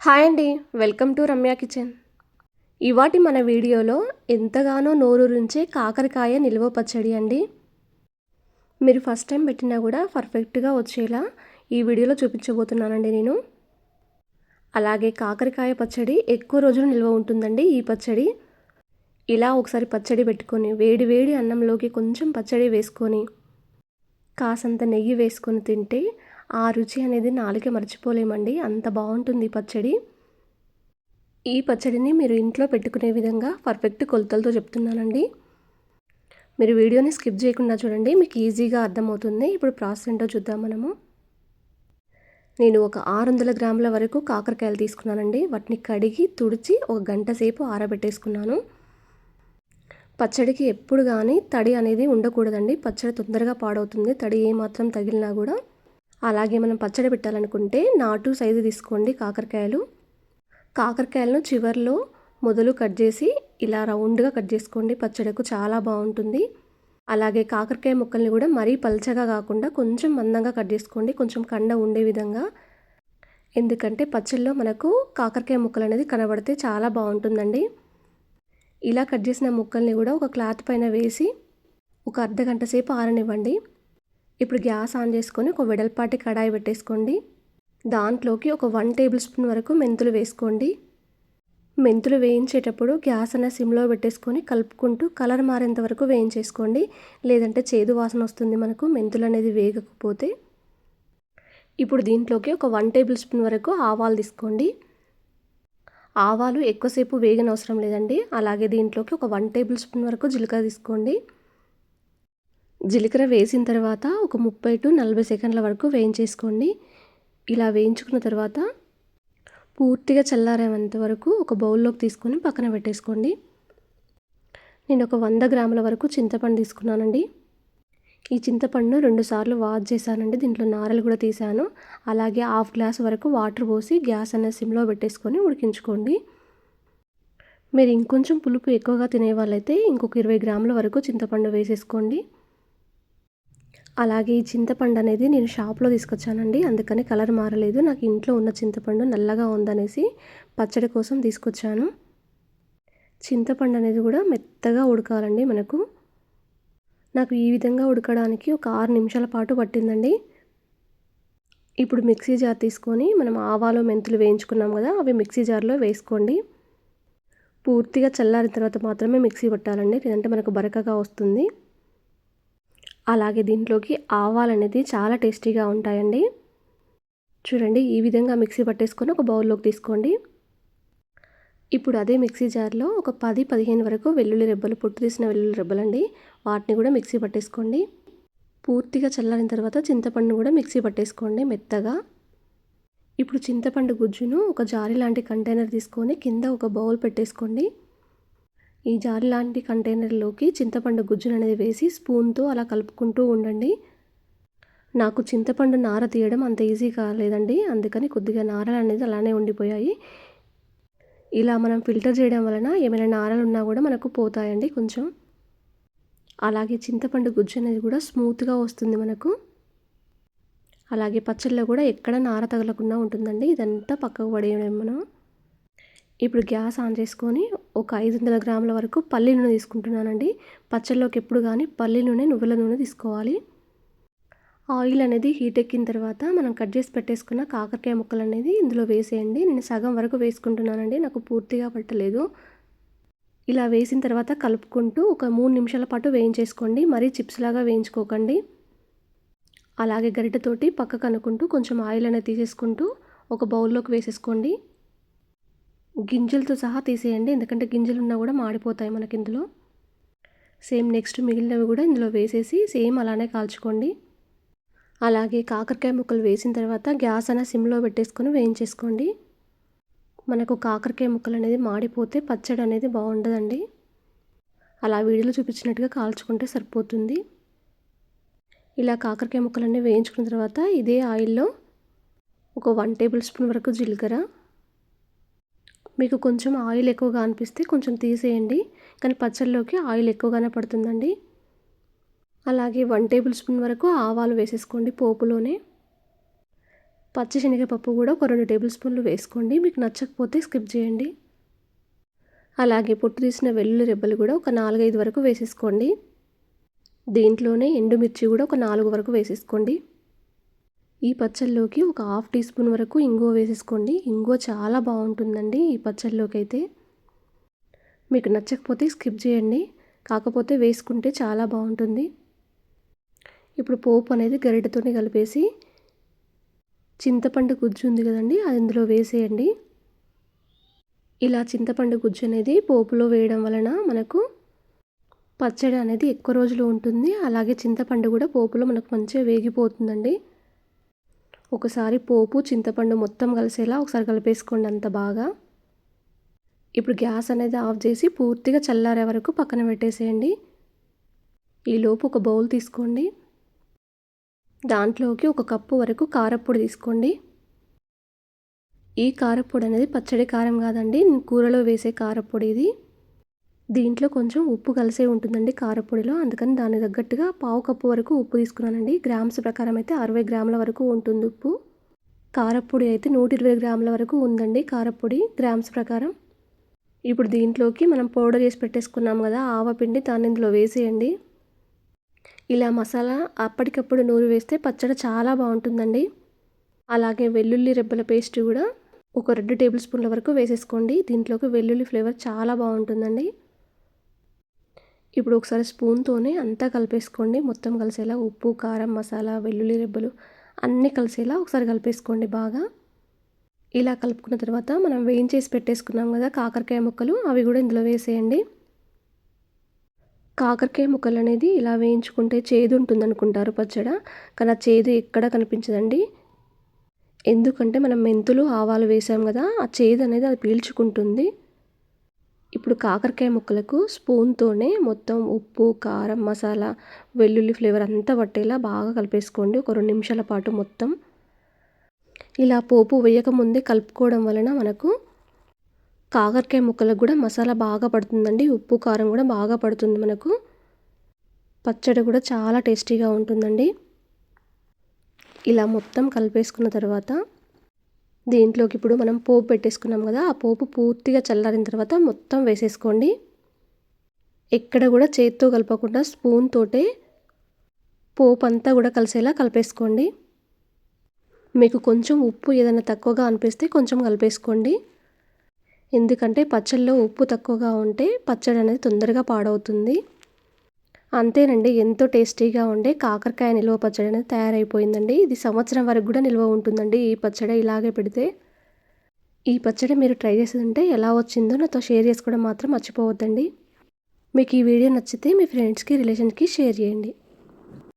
Hi అండి welcome to Ramya kitchen. ఇవాటి మన వీడియోలో ఎంతగానో నోరూరించే కాకరకాయ నిల్వ పచ్చడి అండి. మీరు ఫస్ట్ టైం పెట్టినా కూడా పర్ఫెక్ట్గా వచ్చేలా ఈ వీడియోలో చూపించబోతున్నానండి నేను. అలాగే కాకరకాయ పచ్చడి ఎక్కువ రోజులు నిల్వ ఉంటుందండి ఈ పచ్చడి. ఇలా ఒకసారి పచ్చడి పెట్టుకొని వేడి వేడి అన్నంలోకి కొంచెం పచ్చడి వేసుకొని కాసంత నెయ్యి వేసుకొని తింటే ఆ రుచి అనేది నాలుకే మర్చిపోలేమండి. అంత బాగుంటుంది పచ్చడి. ఈ పచ్చడిని మీరు ఇంట్లో పెట్టుకునే విధంగా పర్ఫెక్ట్ కొలతలతో చెప్తున్నానండి. మీరు వీడియోని స్కిప్ చేయకుండా చూడండి మీకు ఈజీగా అర్థమవుతుంది. ఇప్పుడు ప్రాసెస్ ఏంటో చూద్దాం మనము. నేను ఒక ఆరు వందల గ్రాముల వరకు కాకరకాయలు తీసుకున్నానండి. వాటిని కడిగి తుడిచి ఒక గంట సేపు ఆరబెట్టేసుకున్నాను. పచ్చడికి ఎప్పుడు కానీ తడి అనేది ఉండకూడదండి. పచ్చడి తొందరగా పాడవుతుంది. తడి ఏమాత్రం తగిలినా కూడా. అలాగే మనం పచ్చడి పెట్టాలనుకుంటే నాటు సైజు తీసుకోండి కాకరకాయలు. కాకరకాయలను చివర్లో మొదలు కట్ చేసి ఇలా రౌండ్గా కట్ చేసుకోండి. పచ్చడికు చాలా బాగుంటుంది. అలాగే కాకరకాయ ముక్కల్ని కూడా మరీ పల్చగా కాకుండా కొంచెం మందంగా కట్ చేసుకోండి. కొంచెం కండ ఉండే విధంగా. ఎందుకంటే పచ్చళ్ళలో మనకు కాకరకాయ ముక్కలు అనేది కనబడితే చాలా బాగుంటుందండి. ఇలా కట్ చేసిన ముక్కల్ని కూడా ఒక క్లాత్ పైన వేసి ఒక అర్ధ గంట సేపు ఆరనివ్వండి. ఇప్పుడు గ్యాస్ ఆన్ చేసుకొని ఒక వెడల్పాటి కడాయి పెట్టేసుకోండి. దాంట్లోకి ఒక వన్ టేబుల్ స్పూన్ వరకు మెంతులు వేసుకోండి. మెంతులు వేయించేటప్పుడు గ్యాస్ అనే సిమ్లో పెట్టేసుకొని కలుపుకుంటూ కలర్ మారేంత వరకు వేయించేసుకోండి. లేదంటే చేదు వాసన వస్తుంది మనకు మెంతులు అనేది వేగకపోతే. ఇప్పుడు దీంట్లోకి ఒక వన్ టేబుల్ స్పూన్ వరకు ఆవాలు తీసుకోండి. ఆవాలు ఎక్కువసేపు వేగనవసరం లేదండి. అలాగే దీంట్లోకి ఒక వన్ టేబుల్ స్పూన్ వరకు జీలకర్ర తీసుకోండి. జీలకర్ర వేసిన తర్వాత ఒక ముప్పై టు నలభై సెకండ్ల వరకు వేయించేసుకోండి. ఇలా వేయించుకున్న తర్వాత పూర్తిగా చల్లారేంత వరకు ఒక బౌల్లోకి తీసుకొని పక్కన పెట్టేసుకోండి. నేను ఒక వంద గ్రాముల వరకు చింతపండు తీసుకున్నానండి. ఈ చింతపండును రెండుసార్లు వాష్ చేశానండి. దీంట్లో నారలు కూడా తీశాను. అలాగే హాఫ్ గ్లాస్ వరకు వాటర్ పోసి గ్యాస్ అనే సిమ్లో పెట్టేసుకొని ఉడికించుకోండి. మీరు ఇంకొంచెం పులుపు ఎక్కువగా తినే వాళ్ళైతే ఇంకొక ఇరవై గ్రాముల వరకు చింతపండు వేసేసుకోండి. అలాగే ఈ చింతపండు అనేది నేను షాప్లో తీసుకొచ్చానండి. అందుకని కలర్ మారలేదు. నాకు ఇంట్లో ఉన్న చింతపండు నల్లగా ఉందనేసి పచ్చడి కోసం తీసుకొచ్చాను. చింతపండు అనేది కూడా మెత్తగా ఉడకాలండి మనకు. నాకు ఈ విధంగా ఉడకడానికి ఒక ఆరు నిమిషాల పాటు పట్టిందండి. ఇప్పుడు మిక్సీ జార్ తీసుకొని మనం ఆవాలు మెంతులు వేయించుకున్నాం కదా అవి మిక్సీ జార్లో వేసుకోండి. పూర్తిగా చల్లారిన తర్వాత మాత్రమే మిక్సీ పట్టాలండి లేదంటే మనకు బరకగా వస్తుంది. అలాగే దీంట్లోకి ఆవాలు అనేది చాలా టేస్టీగా ఉంటాయండి. చూడండి ఈ విధంగా మిక్సీ పట్టేసుకొని ఒక బౌల్లోకి తీసుకోండి. ఇప్పుడు అదే మిక్సీ జార్లో ఒక పది పదిహేను వరకు వెల్లుల్లి రెబ్బలు పుట్టు తీసిన వెల్లుల్లి రెబ్బలండి. వాటిని కూడా మిక్సీ పట్టేసుకోండి. పూర్తిగా చల్లారిన తర్వాత చింతపండును కూడా మిక్సీ పట్టేసుకోండి మెత్తగా. ఇప్పుడు చింతపండు గుజ్జును ఒక జారి లాంటి కంటైనర్ తీసుకొని కింద ఒక బౌల్ పెట్టేసుకోండి. ఈ జారి లాంటి కంటైనర్లోకి చింతపండు గుజ్జును అనేది వేసి స్పూన్తో అలా కలుపుకుంటూ ఉండండి. నాకు చింతపండు నార తీయడం అంత ఈజీ కాలేదండి. అందుకని కొద్దిగా నారలు అనేది అలానే ఉండిపోయాయి. ఇలా మనం ఫిల్టర్ చేయడం వలన ఏమైనా నారలు ఉన్నా కూడా మనకు పోతాయండి కొంచెం. అలాగే చింతపండు గుజ్జు అనేది కూడా స్మూత్గా వస్తుంది మనకు. అలాగే పచ్చళ్ళలో కూడా ఎక్కడ నార తగలకుండా ఉంటుందండి. ఇదంతా పక్కకు పడేయడం మనం. ఇప్పుడు గ్యాస్ ఆన్ చేసుకొని ఒక ఐదు వందల గ్రాముల వరకు పల్లి నూనె తీసుకుంటున్నానండి. పచ్చళ్ళలోకి ఎప్పుడు కానీ పల్లి నూనె నువ్వుల నూనె తీసుకోవాలి. ఆయిల్ అనేది హీట్ ఎక్కిన తర్వాత మనం కట్ చేసి పెట్టేసుకున్న కాకరకాయ ముక్కలు అనేది ఇందులో వేసేయండి. నేను సగం వరకు వేసుకుంటున్నానండి. నాకు పూర్తిగా పట్టలేదు. ఇలా వేసిన తర్వాత కలుపుకుంటూ ఒక మూడు నిమిషాల పాటు వేయించేసుకోండి. మరీ చిప్స్ లాగా వేయించుకోకండి. అలాగే గరిటెతోటి పక్కకు అనుకుంటూ కొంచెం ఆయిల్ అనేది తీసేసుకుంటూ ఒక బౌల్లోకి వేసేసుకోండి. గింజలతో సహా తీసేయండి. ఎందుకంటే గింజలు ఉన్నా కూడా మాడిపోతాయి మనకి ఇందులో. సేమ్ నెక్స్ట్ మిగిలినవి కూడా ఇందులో వేసేసి సేమ్ అలానే కాల్చుకోండి. అలాగే కాకరకాయ ముక్కలు వేసిన తర్వాత గ్యాస్ అన్న సిమ్లో పెట్టేసుకొని వేయించేసుకోండి. మనకు కాకరకాయ ముక్కలు అనేది మాడిపోతే పచ్చడి అనేది బాగుండదండి. అలా వీడియోలో చూపించినట్టుగా కాల్చుకుంటే సరిపోతుంది. ఇలా కాకరకాయ ముక్కలన్నీ వేయించుకున్న తర్వాత ఇదే ఆయిల్లో ఒక వన్ టేబుల్ స్పూన్ వరకు జీలకర్ర మీకు కొంచెం ఆయిల్ ఎక్కువగా అనిపిస్తే కొంచెం తీసేయండి. కానీ పచ్చళ్ళలోకి ఆయిల్ ఎక్కువగానే పడుతుందండి. అలాగే వన్ టేబుల్ స్పూన్ వరకు ఆవాలు వేసేసుకోండి పోపులోనే. పచ్చి శనగపప్పు కూడా ఒక రెండు టేబుల్ స్పూన్లు వేసుకోండి. మీకు నచ్చకపోతే స్కిప్ చేయండి. అలాగే పొట్టు తీసిన వెల్లుల్లి రెబ్బలు కూడా ఒక నాలుగైదు వరకు వేసేసుకోండి. దీంట్లోనే ఎండుమిర్చి కూడా ఒక నాలుగు వరకు వేసేసుకోండి. ఈ పచ్చళ్ళలోకి ఒక హాఫ్ టీ స్పూన్ వరకు ఇంగువ వేసేసుకోండి. ఇంగువ చాలా బాగుంటుందండి ఈ పచ్చళ్ళలోకి అయితే మీకు నచ్చకపోతే స్కిప్ చేయండి. కాకపోతే వేసుకుంటే చాలా బాగుంటుంది. ఇప్పుడు పోపు అనేది గరిటతోనే కలిపేసి చింతపండు గుజ్జు ఉంది కదండి అది ఇందులో వేసేయండి. ఇలా చింతపండు గుజ్జు అనేది పోపులో వేయడం వలన మనకు పచ్చడి అనేది ఎక్కువ రోజులు ఉంటుంది. అలాగే చింతపండు కూడా పోపులో మనకు మంచిగా వేగిపోతుందండి. ఒకసారి పోపు చింతపండు మొత్తం కలిసేలా ఒకసారి కలిపేసుకోండి అంత బాగా. ఇప్పుడు గ్యాస్ అనేది ఆఫ్ చేసి పూర్తిగా చల్లారే వరకు పక్కన పెట్టేసేయండి. ఈలోపు ఒక బౌల్ తీసుకోండి. దాంట్లోకి ఒక కప్పు వరకు కారప్పొడి తీసుకోండి. ఈ కారప్పొడి అనేది పచ్చడి కారం కాదండి కూరలో వేసే కారప్పొడి ఇది. దీంట్లో కొంచెం ఉప్పు కలిసే ఉంటుందండి కారపొడిలో. అందుకని దాని తగ్గట్టుగా పావు కప్పు వరకు ఉప్పు తీసుకున్నానండి. గ్రామ్స్ ప్రకారం అయితే అరవై గ్రాముల వరకు ఉంటుంది ఉప్పు. కారపొడి అయితే నూట ఇరవై గ్రాముల వరకు ఉందండి కారపొడి గ్రామ్స్ ప్రకారం. ఇప్పుడు దీంట్లోకి మనం పౌడర్ చేసి పెట్టేసుకున్నాం కదా ఆవపిండి దాన్ని ఇందులో వేసేయండి. ఇలా మసాలా అప్పటికప్పుడు నూరు వేస్తే పచ్చడి చాలా బాగుంటుందండి. అలాగే వెల్లుల్లి రెబ్బల పేస్ట్ కూడా ఒక రెండు టేబుల్ స్పూన్ల వరకు వేసేసుకోండి. దీంట్లోకి వెల్లుల్లి ఫ్లేవర్ చాలా బాగుంటుందండి. ఇప్పుడు ఒకసారి స్పూన్తోనే అంతా కలిపేసుకోండి. మొత్తం కలిసేలా ఉప్పు కారం మసాలా వెల్లుల్లి రెబ్బలు అన్నీ కలిసేలా ఒకసారి కలిపేసుకోండి బాగా. ఇలా కలుపుకున్న తర్వాత మనం వేయించేసి పెట్టేసుకున్నాం కదా కాకరకాయ ముక్కలు అవి కూడా ఇందులో వేసేయండి. కాకరకాయ ముక్కలు అనేది ఇలా వేయించుకుంటే చేదు ఉంటుంది అనుకుంటారు పచ్చడ కానీ ఆ చేదు ఎక్కడ కనిపించదండి. ఎందుకంటే మనం మెంతులు ఆవాలు వేసాం కదా ఆ చేదు అనేది అది పీల్చుకుంటుంది. ఇప్పుడు కాకరకాయ ముక్కలకు స్పూన్తోనే మొత్తం ఉప్పు కారం మసాలా వెల్లుల్లి ఫ్లేవర్ అంతా పట్టేలా బాగా కలిపేసుకోండి. ఒక రెండు నిమిషాల పాటు మొత్తం ఇలా పోపు వేయకముందే కలుపుకోవడం వలన మనకు కాకరకాయ ముక్కలకు కూడా మసాలా బాగా పడుతుందండి. ఉప్పు కారం కూడా బాగా పడుతుంది మనకు. పచ్చడి కూడా చాలా టేస్టీగా ఉంటుందండి. ఇలా మొత్తం కలిపేసుకున్న తర్వాత దీంట్లోకి ఇప్పుడు మనం పోపు పెట్టేసుకున్నాం కదా ఆ పోపు పూర్తిగా చల్లారిన తర్వాత మొత్తం వేసేసుకోండి. ఎక్కడ కూడా చేత్తో కలపకుండా స్పూన్ తోటే పోపు అంతా కూడా కలిసేలా కలిపేసుకోండి. మీకు కొంచెం ఉప్పు ఏదైనా తక్కువగా అనిపిస్తే కొంచెం కలిపేసుకోండి. ఎందుకంటే పచ్చళ్ళలో ఉప్పు తక్కువగా ఉంటే పచ్చడి అనేది తొందరగా పాడవుతుంది. అంతేనండి ఎంతో టేస్టీగా ఉండే కాకరకాయ నిల్వ పచ్చడి అనేది తయారైపోయిందండి. ఇది సంవత్సరం వరకు కూడా నిల్వ ఉంటుందండి ఈ పచ్చడి ఇలాగే పెడితే. ఈ పచ్చడి మీరు ట్రై చేసి ఉంటే ఎలా వచ్చిందో నాతో షేర్ చేసుకోవడం మాత్రం మర్చిపోవద్దండి. మీకు ఈ వీడియో నచ్చితే మీ ఫ్రెండ్స్కి రిలేషన్కి షేర్ చేయండి.